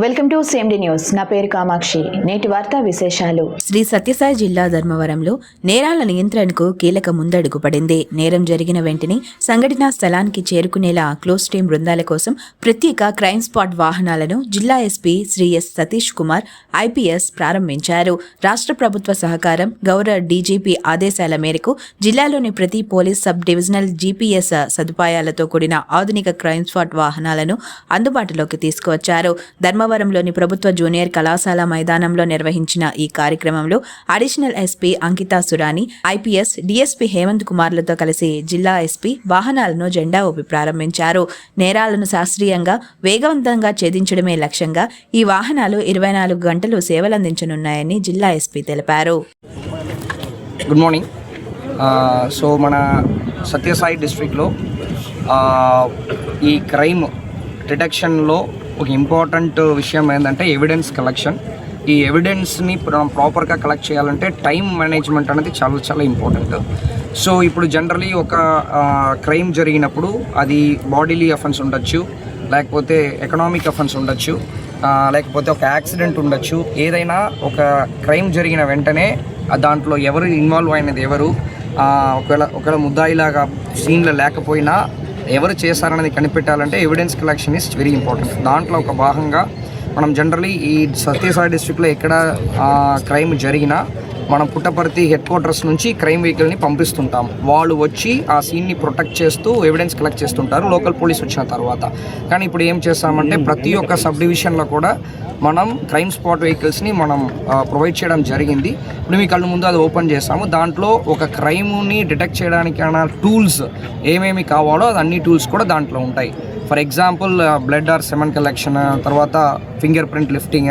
Welcome to సేమ్డి news. నా పేరు కామాక్షి. నేటి వార్తా విశేషాలు. శ్రీ సత్యసాయి జిల్లా ధర్మవరంలో నేరాల నియంత్రణకు కీలక ముందడుగు పడింది. నేరం జరిగిన వెంటనే సంఘటనా స్థలానికి చేరుకునేలా క్లోజ్ టీం బృందాల కోసం ప్రత్యేక క్రైమ్ స్పాట్ వాహనాలను జిల్లా SP Shri S Satish Kumar IPS ప్రారంభించారు. రాష్ట్ర ప్రభుత్వ సహకారం గౌరవ డీజీపీ ఆదేశాల మేరకు జిల్లాలోని ప్రతి పోలీస్ సబ్ డివిజనల్ జీపీఎస్ సదుపాయాలతో కూడిన ఆధునిక క్రైమ్ స్పాట్ వాహనాలను అందుబాటులోకి తీసుకువచ్చారు. భీమవరంలోని ప్రభుత్వ జూనియర్ కళాశాల మైదానంలో నిర్వహించిన ఈ కార్యక్రమంలో additional SP Ankita Surani IPS DSP Hemant కుమార్లతో కలిసి జిల్లా ఎస్పీ వాహనాలను జెండా ఊపి ప్రారంభించారు. నేరాలను శాస్త్రీయంగా వేగవంతంగా ఛేదించడమే లక్ష్యంగా ఈ వాహనాలు ఇరవై నాలుగు గంటలు సేవలందించనున్నాయని జిల్లా ఎస్పీ తెలిపారు. గుడ్ మార్నింగ్ సో మన సత్యసాయి డిస్ట్రిక్ట్లో uh, ఈ క్రైమ్ డిటెక్షన్లో ఒక ఇంపార్టెంట్ విషయం ఏంటంటే ఎవిడెన్స్ కలెక్షన్ ఈ ఎవిడెన్స్ని మనం ప్రాపర్గా కలెక్ట్ చేయాలంటే టైం మేనేజ్మెంట్ అనేది చాలా చాలా ఇంపార్టెంట్ సో ఇప్పుడు జనరలీ ఒక క్రైమ్ జరిగినప్పుడు అది బాడీలీ అఫెన్స్ ఉండొచ్చు లేకపోతే ఎకనామిక్ అఫెన్స్ ఉండొచ్చు లేకపోతే ఒక యాక్సిడెంట్ ఉండొచ్చు. ఏదైనా ఒక క్రైమ్ జరిగిన వెంటనే దాంట్లో ఎవరు ఇన్వాల్వ్ అయినది ఎవరు? ఒకవేళ ఒకవేళ ముద్దాయిలాగా సీన్లో లేకపోయినా ఎవరు చేశారనేది కనిపెట్టాలంటే evidence collection is very important దాంట్లో ఒక భాగంగా మనం జనరలీ ఈ సత్యసాయి డిస్ట్రిక్ట్లో ఎక్కడ క్రైమ్ జరిగినా మనం పుట్టపర్తి హెడ్ క్వార్టర్స్ నుంచి క్రైమ్ వెహికల్ని పంపిస్తుంటాం. వాళ్ళు వచ్చి ఆ సీన్ని ప్రొటెక్ట్ చేస్తూ ఎవిడెన్స్ కలెక్ట్ చేస్తుంటారు. లోకల్ పోలీస్ వచ్చిన తర్వాత. కానీ ఇప్పుడు ఏం చేస్తామంటే ప్రతి ఒక్క సబ్ డివిజన్లో కూడా మనం క్రైమ్ స్పాట్ వెహికల్స్ని మనం ప్రొవైడ్ చేయడం జరిగింది. ఇప్పుడు మీ కళ్ళు ముందు అది ఓపెన్ చేస్తాము. దాంట్లో ఒక క్రైమ్ని డిటెక్ట్ చేయడానికైనా టూల్స్ ఏమేమి కావాలో అది అన్ని టూల్స్ కూడా దాంట్లో ఉంటాయి. For example blood or semen collection తర్వాత ఫింగర్ ప్రింట్ లిఫ్టింగ్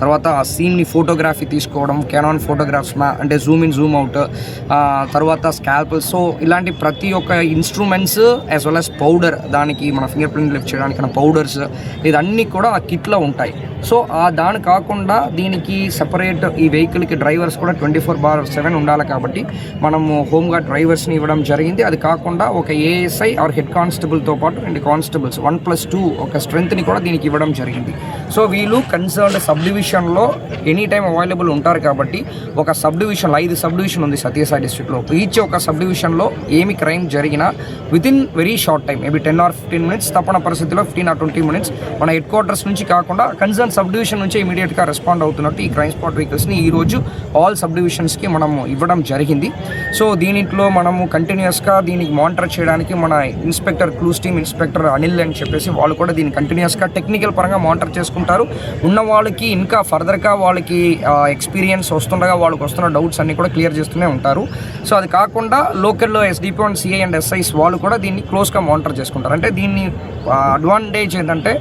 తర్వాత ఆ సీన్ని ఫోటోగ్రఫీ తీసుకోవడం కెనాన్ ఫోటోగ్రాఫ్స్ అంటే జూమ్ ఇన్ జూమ్ అవుట్ తర్వాత స్కాల్పల్ సో ఇలాంటి ప్రతి ఒక్క instruments as well as powder దానికి మన ఫింగర్ ప్రింట్ లిఫ్ట్ చేయడానికి పౌడర్స్ ఇదన్నీ కూడా ఆ కిట్లో ఉంటాయి. సో ఆ దాని కాకుండా దీనికి సెపరేట్ ఈ వెహికల్కి డ్రైవర్స్ కూడా ట్వంటీ ఫోర్ బార్ సెవెన్ ఉండాలి కాబట్టి మనము హోమ్గా డ్రైవర్స్ని ఇవ్వడం జరిగింది. అది కాకుండా ఒక ఏఎస్ఐ ఆర్ హెడ్ కానిస్టేబుల్తో పాటు రెండు కానిస్టేబుల్స్ వన్ ప్లస్ టూ ఒక స్ట్రెంత్ని కూడా దీనికి ఇవ్వడం జరిగింది. సో వీళ్ళు కన్సర్న్డ్ సబ్ డివిజన్లో ఎనీ టైం అవైలబుల్ ఉంటారు కాబట్టి ఒక సబ్ డివిజన్లో ఐదు సబ్ డివిజన్ ఉంది సత్యసాయి డిస్ట్రిక్ట్లో. ఈచ్ ఒక సబ్ డివిజన్లో ఏమి క్రైమ్ జరిగినా within very short time maybe ten or fifteen minutes తప్పన పరిస్థితిలో ఫిఫ్టీన్ ఆర్ ట్వంటీ మినిట్స్ మన హెడ్ క్వార్టర్స్ నుంచి కాకుండా కన్సర్న్ సబ్ డివిజన్ నుంచి ఇమీడియట్గా రెస్పాండ్ అవుతున్నట్టు ఈ క్రైమ్ స్పాట్ వెహికల్స్ని ఈ రోజు ఆల్ సబ్ డివిజన్స్కి మనం ఇవ్వడం జరిగింది. సో దీనిలో మనము కంటిన్యూస్గా దీనికి మానిటర్ చేయడానికి మన inspector clues team inspector Anil అని చెప్పేసి వాళ్ళు కూడా దీన్ని కంటిన్యూస్గా టెక్నికల్ పరంగా మానిటర్ చేసుకుంటారు. ఉన్న వాళ్ళకి ఇంకా ఫర్దర్గా వాళ్ళకి ఎక్స్పీరియన్స్ వస్తుండగా వాళ్ళకి వస్తున్న డౌట్స్ అన్ని కూడా క్లియర్ చేస్తూనే ఉంటారు. సో అది కాకుండా లోకల్లో SDP and CI and SIs వాళ్ళు కూడా దీన్ని క్లోజ్గా మానిటర్ చేసుకుంటారు. అంటే దీన్ని అడ్వాంటేజ్ ఏంటంటే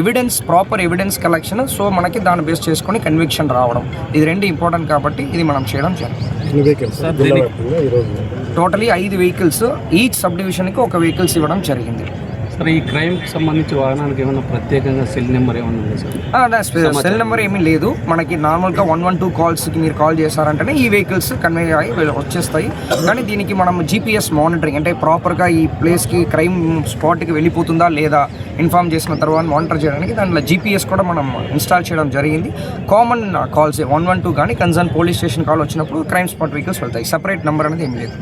evidence proper evidence collection so మనకి దాన్ని బేస్ చేసుకొని కన్విక్షన్ రావడం. ఇది రెండు ఇంపార్టెంట్ కాబట్టి ఇది మనం చేయడం జరిగింది టోటలీ ఐదు వెహికల్స్ ఈచ్ సబ్ డివిజన్కి ఒక వెహికల్స్ ఇవ్వడం జరిగింది. సార్ ఈ క్రైమ్కి సంబంధించి వాహనానికి ఏమైనా ప్రత్యేకంగా సెల్ నెంబర్ ఏమైనా ఉంది సార్? సెల్ నెంబర్ ఏమీ లేదు. మనకి నార్మల్గా వన్ వన్ టూ కాల్స్కి మీరు కాల్ చేశారంటేనే ఈ వెహికల్స్ కన్వే అయ్యి వచ్చేస్తాయి. కానీ దీనికి మనం జీపీఎస్ మానిటరింగ్ అంటే ప్రాపర్గా ఈ ప్లేస్కి క్రైమ్ స్పాట్కి వెళ్ళిపోతుందా లేదా ఇన్ఫామ్ చేసిన తర్వాత మానిటర్ చేయడానికి దాంట్లో జీపీఎస్ కూడా మనం ఇన్స్టాల్ చేయడం జరిగింది. Common calls one one two కానీ కన్సర్న్ పోలీస్ స్టేషన్ కాల్ వచ్చినప్పుడు క్రైమ్ స్పాట్ వెహికల్స్ వెళ్తాయి. సపరేట్ నెంబర్ అనేది ఏం లేదు.